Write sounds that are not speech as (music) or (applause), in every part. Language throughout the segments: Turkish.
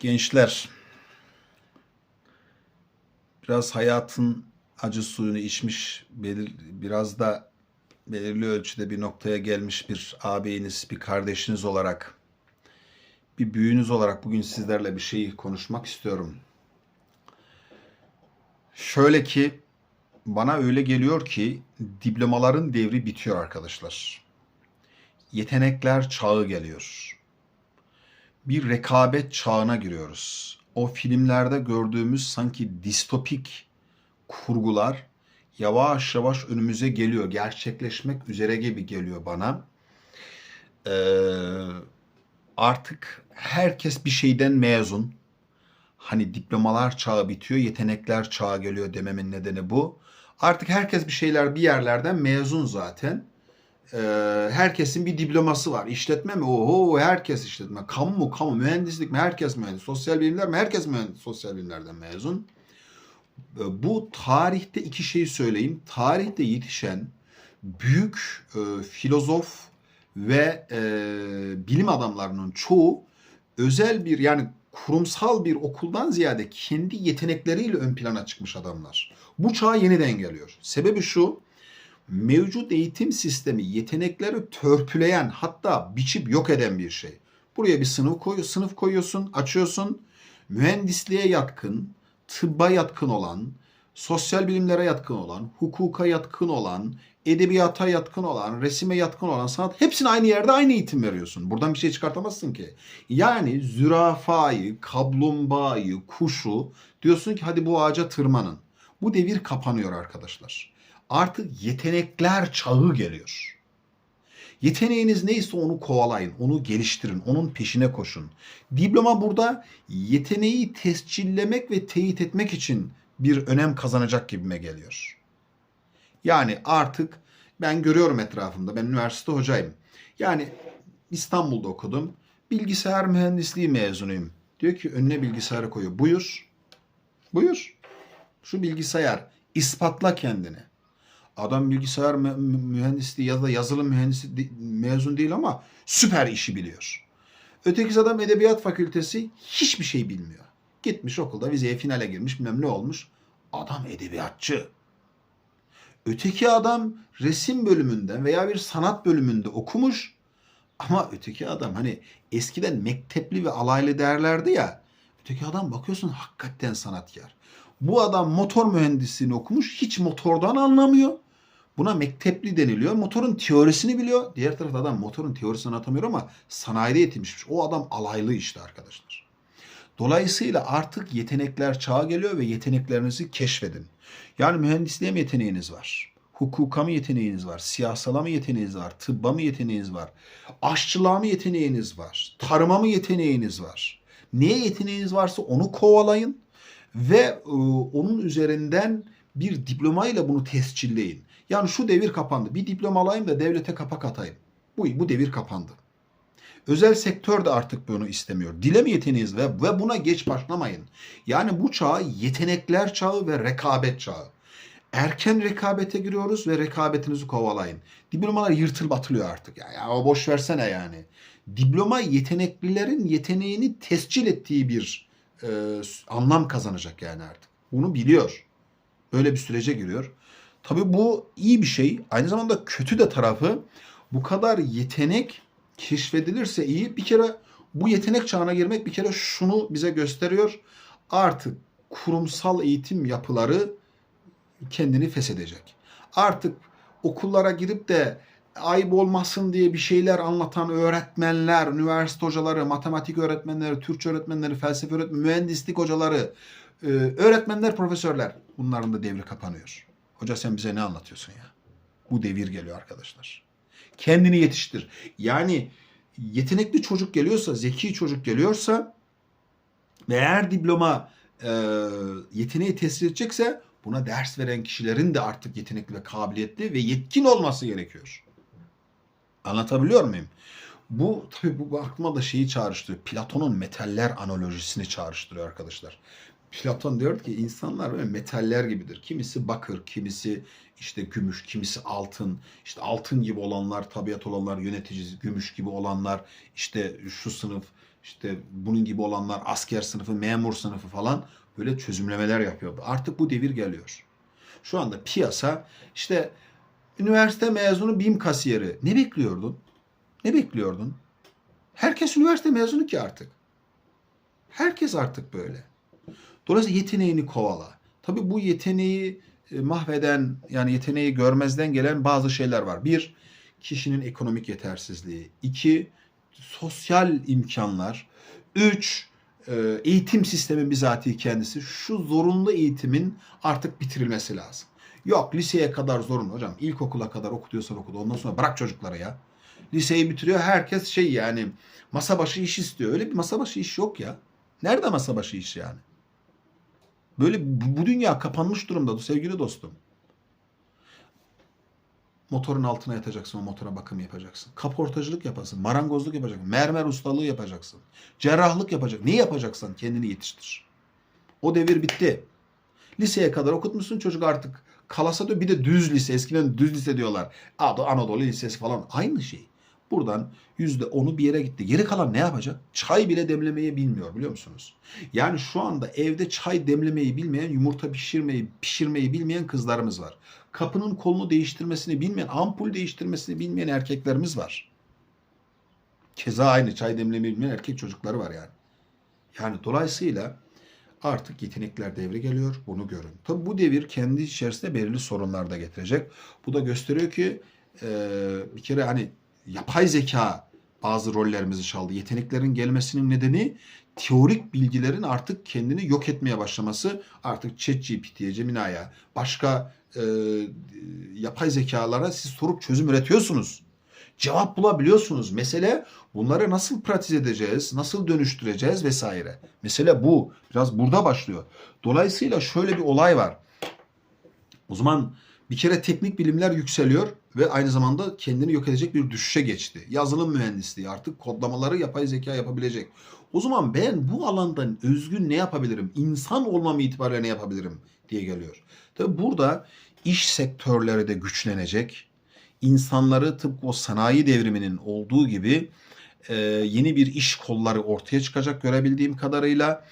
Gençler, biraz hayatın acı suyunu içmiş, belir, biraz da belirli ölçüde bir noktaya gelmiş bir ağabeyiniz, bir kardeşiniz olarak, bir büyüğünüz olarak bugün sizlerle bir şey konuşmak istiyorum. Şöyle ki, bana öyle geliyor ki diplomaların devri bitiyor arkadaşlar. Yetenekler çağı geliyor bir rekabet çağına giriyoruz. O filmlerde gördüğümüz sanki distopik kurgular yavaş yavaş önümüze geliyor. Gerçekleşmek üzere gibi geliyor bana. Ee, artık herkes bir şeyden mezun. Hani diplomalar çağı bitiyor, yetenekler çağı geliyor dememin nedeni bu. Artık herkes bir şeyler bir yerlerden mezun zaten. Ee, herkesin bir diploması var. İşletme mi? Oho herkes işletme. Kamu mu? Kamu. Mühendislik mi? Herkes mühendis. Sosyal bilimler mi? Herkes mühendis. Sosyal bilimlerden mezun. Ee, Bu tarihte iki şeyi söyleyeyim. Tarihte yetişen büyük e, filozof ve e, bilim adamlarının çoğu özel bir yani kurumsal bir okuldan ziyade kendi yetenekleriyle ön plana çıkmış adamlar. Bu çağ yeniden geliyor. Sebebi şu, mevcut eğitim sistemi yetenekleri törpüleyen hatta biçip yok eden bir şey. Buraya bir sınıf koy, sınıf koyuyorsun, açıyorsun. Mühendisliğe yatkın, tıbba yatkın olan, sosyal bilimlere yatkın olan, hukuka yatkın olan, edebiyata yatkın olan, resime yatkın olan sanat hepsini aynı yerde aynı eğitim veriyorsun. Buradan bir şey çıkartamazsın ki. Yani zürafayı, kaplumbağayı, kuşu diyorsun ki hadi bu ağaca tırmanın. Bu devir kapanıyor arkadaşlar artık yetenekler çağı geliyor. Yeteneğiniz neyse onu kovalayın, onu geliştirin, onun peşine koşun. Diploma burada yeteneği tescillemek ve teyit etmek için bir önem kazanacak gibime geliyor. Yani artık ben görüyorum etrafımda, ben üniversite hocayım. Yani İstanbul'da okudum, bilgisayar mühendisliği mezunuyum. Diyor ki önüne bilgisayarı koyuyor. Buyur, buyur. Şu bilgisayar, ispatla kendini. Adam bilgisayar mühendisliği ya da yazılım mühendisliği mezun değil ama süper işi biliyor. Öteki adam edebiyat fakültesi hiçbir şey bilmiyor. Gitmiş okulda vizeye finale girmiş bilmem ne olmuş. Adam edebiyatçı. Öteki adam resim bölümünden veya bir sanat bölümünde okumuş. Ama öteki adam hani eskiden mektepli ve alaylı derlerdi ya. Öteki adam bakıyorsun hakikaten sanatkar. Bu adam motor mühendisliğini okumuş hiç motordan anlamıyor. Buna mektepli deniliyor. Motorun teorisini biliyor. Diğer tarafta adam motorun teorisini anlatamıyor ama sanayide yetişmiş. O adam alaylı işte arkadaşlar. Dolayısıyla artık yetenekler çağa geliyor ve yeteneklerinizi keşfedin. Yani mühendisliğe mi yeteneğiniz var? Hukuka mı yeteneğiniz var? Siyasala mı yeteneğiniz var? Tıbba mı yeteneğiniz var? Aşçılığa mı yeteneğiniz var? Tarıma mı yeteneğiniz var? Neye yeteneğiniz varsa onu kovalayın ve e, onun üzerinden bir diplomayla bunu tescilleyin. Yani şu devir kapandı. Bir diploma alayım da devlete kapak atayım. Bu, bu devir kapandı. Özel sektör de artık bunu istemiyor. Dile mi ve, ve buna geç başlamayın. Yani bu çağ yetenekler çağı ve rekabet çağı. Erken rekabete giriyoruz ve rekabetinizi kovalayın. Diplomalar yırtıl batılıyor artık. Ya, ya boş versene yani. Diploma yeteneklilerin yeteneğini tescil ettiği bir e, anlam kazanacak yani artık. Bunu biliyor. Böyle bir sürece giriyor. Tabii bu iyi bir şey. Aynı zamanda kötü de tarafı bu kadar yetenek keşfedilirse iyi. Bir kere bu yetenek çağına girmek bir kere şunu bize gösteriyor. Artık kurumsal eğitim yapıları kendini feshedecek. Artık okullara girip de ayıp olmasın diye bir şeyler anlatan öğretmenler, üniversite hocaları, matematik öğretmenleri, Türkçe öğretmenleri, felsefe öğretmenleri, mühendislik hocaları, e, öğretmenler, profesörler bunların da devri kapanıyor. Hoca sen bize ne anlatıyorsun ya? Bu devir geliyor arkadaşlar. Kendini yetiştir. Yani yetenekli çocuk geliyorsa, zeki çocuk geliyorsa ve eğer diploma e, yeteneği tesir edecekse buna ders veren kişilerin de artık yetenekli ve kabiliyetli ve yetkin olması gerekiyor. Anlatabiliyor muyum? Bu tabii bu aklıma da şeyi çağrıştırıyor. Platon'un metaller analojisini çağrıştırıyor arkadaşlar. Platon diyor ki insanlar böyle metaller gibidir. Kimisi bakır, kimisi işte gümüş, kimisi altın. İşte altın gibi olanlar, tabiat olanlar, yönetici, gümüş gibi olanlar, işte şu sınıf işte bunun gibi olanlar asker sınıfı, memur sınıfı falan böyle çözümlemeler yapıyor. Artık bu devir geliyor. Şu anda piyasa işte üniversite mezunu BİM kasiyeri. Ne bekliyordun? Ne bekliyordun? Herkes üniversite mezunu ki artık. Herkes artık böyle. Dolayısıyla yeteneğini kovala. Tabii bu yeteneği e, mahveden yani yeteneği görmezden gelen bazı şeyler var. Bir, kişinin ekonomik yetersizliği. İki, sosyal imkanlar. Üç, e, eğitim sistemin bizatihi kendisi. Şu zorunlu eğitimin artık bitirilmesi lazım. Yok liseye kadar zorunlu hocam. İlkokula kadar okutuyorsan okudu. Ondan sonra bırak çocuklara ya. Liseyi bitiriyor. Herkes şey yani masa başı iş istiyor. Öyle bir masa başı iş yok ya. Nerede masa başı iş yani? Böyle bu, dünya kapanmış durumda sevgili dostum. Motorun altına yatacaksın, o motora bakım yapacaksın. Kaportacılık yapacaksın, marangozluk yapacaksın, mermer ustalığı yapacaksın. Cerrahlık yapacaksın. Ne yapacaksan kendini yetiştir. O devir bitti. Liseye kadar okutmuşsun çocuk artık kalasa dön. Bir de düz lise. Eskiden düz lise diyorlar. Adı Anadolu Lisesi falan. Aynı şey. Buradan yüzde onu bir yere gitti. Geri kalan ne yapacak? Çay bile demlemeyi bilmiyor biliyor musunuz? Yani şu anda evde çay demlemeyi bilmeyen, yumurta pişirmeyi pişirmeyi bilmeyen kızlarımız var. Kapının kolunu değiştirmesini bilmeyen, ampul değiştirmesini bilmeyen erkeklerimiz var. Keza aynı çay demlemeyi bilmeyen erkek çocukları var yani. Yani dolayısıyla artık yetenekler devri geliyor. Bunu görün. Tabi bu devir kendi içerisinde belirli sorunlar da getirecek. Bu da gösteriyor ki bir kere hani yapay zeka bazı rollerimizi çaldı. Yeteneklerin gelmesinin nedeni teorik bilgilerin artık kendini yok etmeye başlaması. Artık ChatGPT'ye, Gemini'ye, başka e, yapay zekalara siz sorup çözüm üretiyorsunuz. Cevap bulabiliyorsunuz. Mesele bunları nasıl pratize edeceğiz, nasıl dönüştüreceğiz vesaire. Mesele bu. Biraz burada başlıyor. Dolayısıyla şöyle bir olay var. O zaman bir kere teknik bilimler yükseliyor ve aynı zamanda kendini yok edecek bir düşüşe geçti. Yazılım mühendisliği artık kodlamaları yapay zeka yapabilecek. O zaman ben bu alandan özgün ne yapabilirim? İnsan olmam itibariyle ne yapabilirim diye geliyor. Tabi burada iş sektörleri de güçlenecek. İnsanları tıpkı o sanayi devriminin olduğu gibi e, yeni bir iş kolları ortaya çıkacak görebildiğim kadarıyla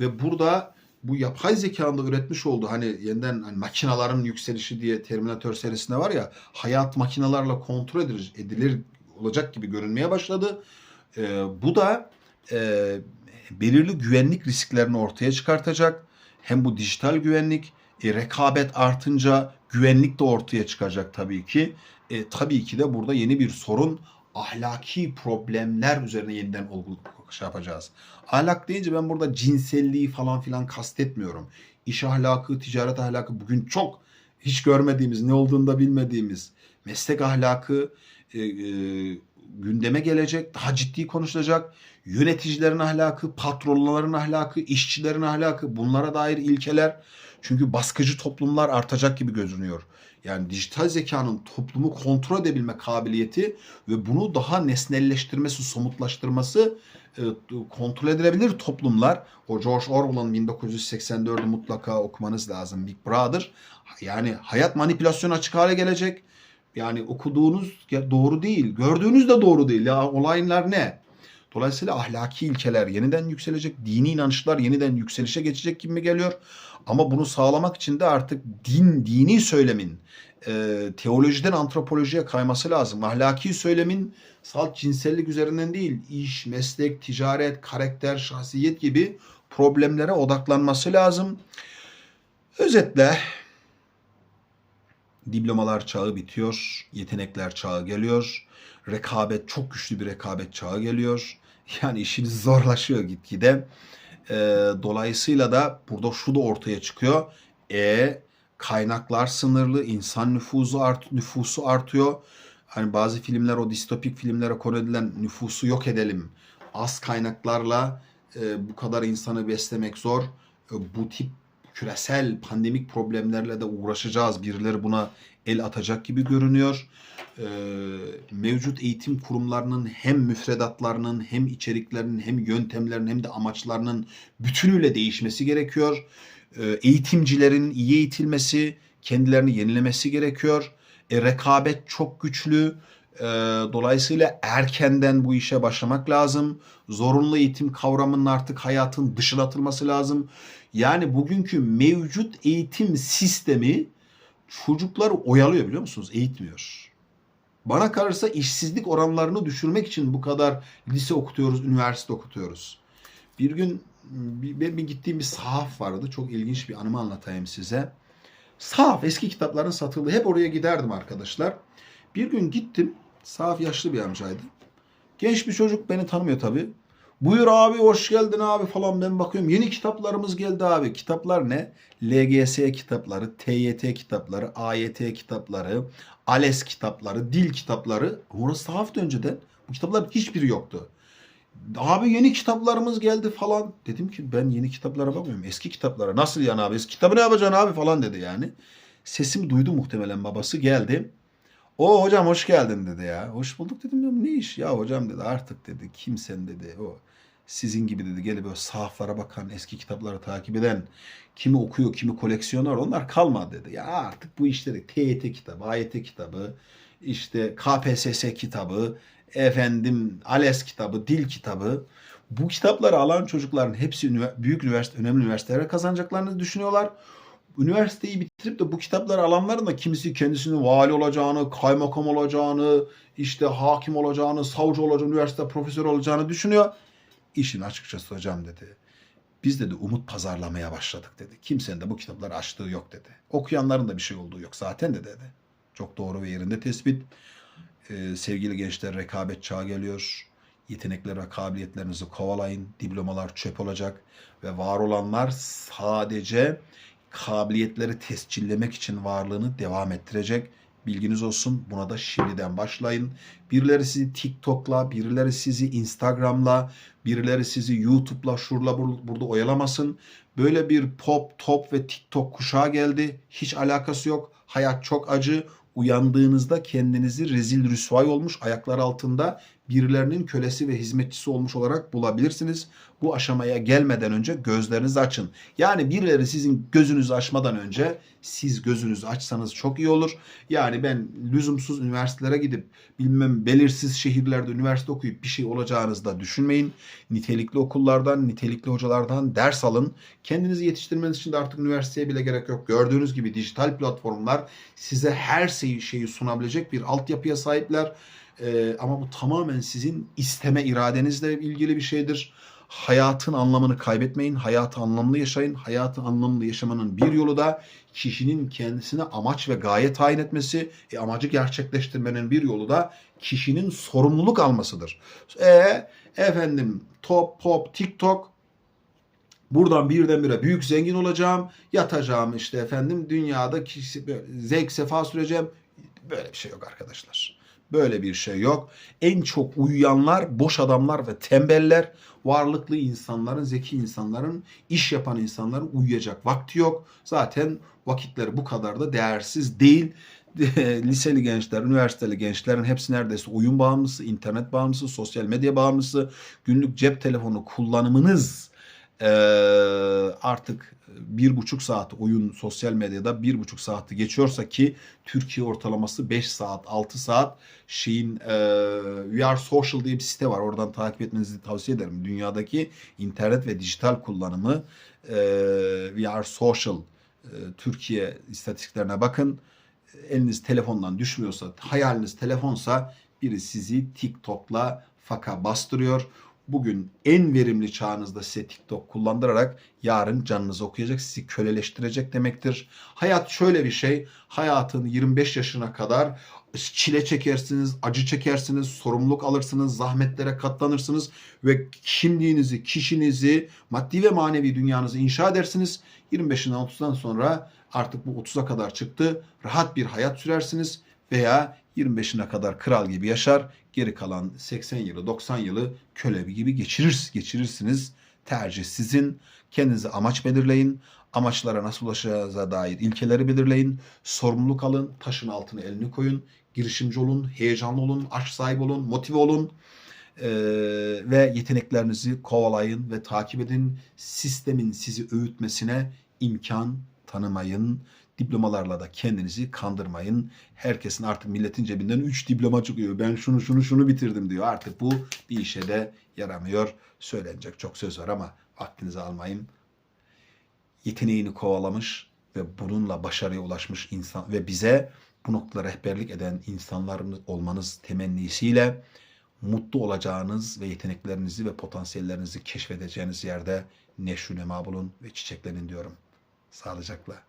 ve burada bu yapay zekanın da üretmiş olduğu hani yeniden hani makinaların yükselişi diye Terminator serisinde var ya hayat makinalarla kontrol edilir, edilir olacak gibi görünmeye başladı. E, bu da e, belirli güvenlik risklerini ortaya çıkartacak. Hem bu dijital güvenlik, e, rekabet artınca güvenlik de ortaya çıkacak tabii ki. E, tabii ki de burada yeni bir sorun ahlaki problemler üzerine yeniden olgu şey yapacağız. Ahlak deyince ben burada cinselliği falan filan kastetmiyorum. İş ahlakı, ticaret ahlakı bugün çok hiç görmediğimiz, ne olduğunu da bilmediğimiz meslek ahlakı e, e, gündeme gelecek, daha ciddi konuşulacak. Yöneticilerin ahlakı, patronların ahlakı, işçilerin ahlakı bunlara dair ilkeler. Çünkü baskıcı toplumlar artacak gibi görünüyor. Yani dijital zekanın toplumu kontrol edebilme kabiliyeti ve bunu daha nesnelleştirmesi, somutlaştırması e, kontrol edilebilir toplumlar. O George Orwell'ın 1984'ü mutlaka okumanız lazım. Big Brother. Yani hayat manipülasyon açık hale gelecek. Yani okuduğunuz doğru değil. Gördüğünüz de doğru değil. Ya olaylar ne? Dolayısıyla ahlaki ilkeler yeniden yükselecek, dini inançlar yeniden yükselişe geçecek gibi mi geliyor? Ama bunu sağlamak için de artık din, dini söylemin e, teolojiden antropolojiye kayması lazım. Ahlaki söylemin salt cinsellik üzerinden değil, iş, meslek, ticaret, karakter, şahsiyet gibi problemlere odaklanması lazım. Özetle diplomalar çağı bitiyor, yetenekler çağı geliyor, rekabet çok güçlü bir rekabet çağı geliyor. Yani işiniz zorlaşıyor gitgide. E, dolayısıyla da burada şu da ortaya çıkıyor. E kaynaklar sınırlı, insan nüfusu art nüfusu artıyor. Hani bazı filmler o distopik filmlere konu edilen nüfusu yok edelim. Az kaynaklarla e, bu kadar insanı beslemek zor. E, bu tip küresel pandemik problemlerle de uğraşacağız. Birileri buna el atacak gibi görünüyor. Ee, mevcut eğitim kurumlarının hem müfredatlarının hem içeriklerinin hem yöntemlerinin hem de amaçlarının bütünüyle değişmesi gerekiyor. Ee, eğitimcilerin iyi eğitilmesi, kendilerini yenilemesi gerekiyor. E, rekabet çok güçlü. Ee, dolayısıyla erkenden bu işe başlamak lazım. Zorunlu eğitim kavramının artık hayatın dışına atılması lazım. Yani bugünkü mevcut eğitim sistemi çocukları oyalıyor biliyor musunuz? Eğitmiyor. Bana kalırsa işsizlik oranlarını düşürmek için bu kadar lise okutuyoruz, üniversite okutuyoruz. Bir gün bir gittiğim bir sahaf vardı. Çok ilginç bir anımı anlatayım size. Sahaf eski kitapların satıldığı. Hep oraya giderdim arkadaşlar. Bir gün gittim. Sahaf yaşlı bir amcaydı. Genç bir çocuk beni tanımıyor tabii. Buyur abi hoş geldin abi falan ben bakıyorum. Yeni kitaplarımız geldi abi. Kitaplar ne? LGS kitapları, TYT kitapları, AYT kitapları, ALES kitapları, dil kitapları. Orası sahafta önceden. Bu kitapların hiçbiri yoktu. Abi yeni kitaplarımız geldi falan. Dedim ki ben yeni kitaplara bakmıyorum. Eski kitaplara. Nasıl yani abi? Eski kitabı ne yapacaksın abi falan dedi yani. Sesimi duydu muhtemelen babası geldi. O hocam hoş geldin dedi ya. Hoş bulduk dedim ya ne iş? Ya hocam dedi artık dedi kimsen dedi o sizin gibi dedi gelip böyle sahaflara bakan eski kitapları takip eden kimi okuyor kimi koleksiyoner onlar kalmadı dedi. Ya artık bu işleri TYT kitabı, AYT kitabı işte KPSS kitabı efendim ALES kitabı, dil kitabı bu kitapları alan çocukların hepsi büyük üniversite, önemli üniversitelere kazanacaklarını düşünüyorlar üniversiteyi bitirip de bu kitapları alanların da kimisi kendisinin vali olacağını, kaymakam olacağını, işte hakim olacağını, savcı olacağını, üniversite profesörü olacağını düşünüyor. İşin açıkçası hocam dedi. Biz dedi umut pazarlamaya başladık dedi. Kimsenin de bu kitapları açtığı yok dedi. Okuyanların da bir şey olduğu yok zaten de dedi. Çok doğru ve yerinde tespit. Ee, sevgili gençler rekabet çağı geliyor. Yetenekler ve kabiliyetlerinizi kovalayın. Diplomalar çöp olacak ve var olanlar sadece kabiliyetleri tescillemek için varlığını devam ettirecek. Bilginiz olsun. Buna da şimdiden başlayın. Birileri sizi TikTok'la, birileri sizi Instagram'la, birileri sizi YouTube'la, şurla bur- burada oyalamasın. Böyle bir pop, top ve TikTok kuşağı geldi. Hiç alakası yok. Hayat çok acı. Uyandığınızda kendinizi rezil rüsvay olmuş ayaklar altında birilerinin kölesi ve hizmetçisi olmuş olarak bulabilirsiniz. Bu aşamaya gelmeden önce gözlerinizi açın. Yani birileri sizin gözünüzü açmadan önce siz gözünüzü açsanız çok iyi olur. Yani ben lüzumsuz üniversitelere gidip bilmem belirsiz şehirlerde üniversite okuyup bir şey olacağınızı da düşünmeyin. Nitelikli okullardan, nitelikli hocalardan ders alın. Kendinizi yetiştirmeniz için de artık üniversiteye bile gerek yok. Gördüğünüz gibi dijital platformlar size her şeyi, şeyi sunabilecek bir altyapıya sahipler. Ee, ama bu tamamen sizin isteme iradenizle ilgili bir şeydir. Hayatın anlamını kaybetmeyin. Hayatı anlamlı yaşayın. Hayatı anlamlı yaşamanın bir yolu da kişinin kendisine amaç ve gaye tayin etmesi. E, amacı gerçekleştirmenin bir yolu da kişinin sorumluluk almasıdır. E efendim top pop TikTok Buradan birdenbire büyük zengin olacağım. Yatacağım işte efendim dünyada kişi, zevk sefa süreceğim. Böyle bir şey yok arkadaşlar. Böyle bir şey yok. En çok uyuyanlar boş adamlar ve tembeller. Varlıklı insanların, zeki insanların, iş yapan insanların uyuyacak vakti yok. Zaten vakitleri bu kadar da değersiz değil. (laughs) Liseli gençler, üniversiteli gençlerin hepsi neredeyse oyun bağımlısı, internet bağımlısı, sosyal medya bağımlısı. Günlük cep telefonu kullanımınız eee, artık bir buçuk saat oyun sosyal medyada bir buçuk saati geçiyorsa ki Türkiye ortalaması 5 saat 6 saat şeyin eee We Are Social diye bir site var oradan takip etmenizi tavsiye ederim. Dünyadaki internet ve dijital kullanımı eee We Are Social eee, Türkiye istatistiklerine bakın. Eliniz telefondan düşmüyorsa hayaliniz telefonsa biri sizi TikTok'la faka bastırıyor. Bugün en verimli çağınızda size TikTok kullandırarak yarın canınızı okuyacak, sizi köleleştirecek demektir. Hayat şöyle bir şey. Hayatın 25 yaşına kadar çile çekersiniz, acı çekersiniz, sorumluluk alırsınız, zahmetlere katlanırsınız ve kimliğinizi, kişinizi, maddi ve manevi dünyanızı inşa edersiniz. 25'inden 30'dan sonra artık bu 30'a kadar çıktı. Rahat bir hayat sürersiniz veya 25'ine kadar kral gibi yaşar. Geri kalan 80 yılı, 90 yılı köle gibi geçirir, geçirirsiniz. Tercih sizin. Kendinize amaç belirleyin. Amaçlara nasıl ulaşacağınıza dair ilkeleri belirleyin. Sorumluluk alın. Taşın altına elini koyun. Girişimci olun, heyecanlı olun, aşk sahibi olun, motive olun. Ee, ve yeteneklerinizi kovalayın ve takip edin. Sistemin sizi öğütmesine imkan tanımayın. Diplomalarla da kendinizi kandırmayın. Herkesin artık milletin cebinden 3 diploma çıkıyor. Ben şunu şunu şunu bitirdim diyor. Artık bu bir işe de yaramıyor. Söylenecek çok söz var ama vaktinizi almayın. Yeteneğini kovalamış ve bununla başarıya ulaşmış insan ve bize bu noktada rehberlik eden insanlar olmanız temennisiyle mutlu olacağınız ve yeteneklerinizi ve potansiyellerinizi keşfedeceğiniz yerde neşru nema bulun ve çiçeklenin diyorum. Sağlıcakla.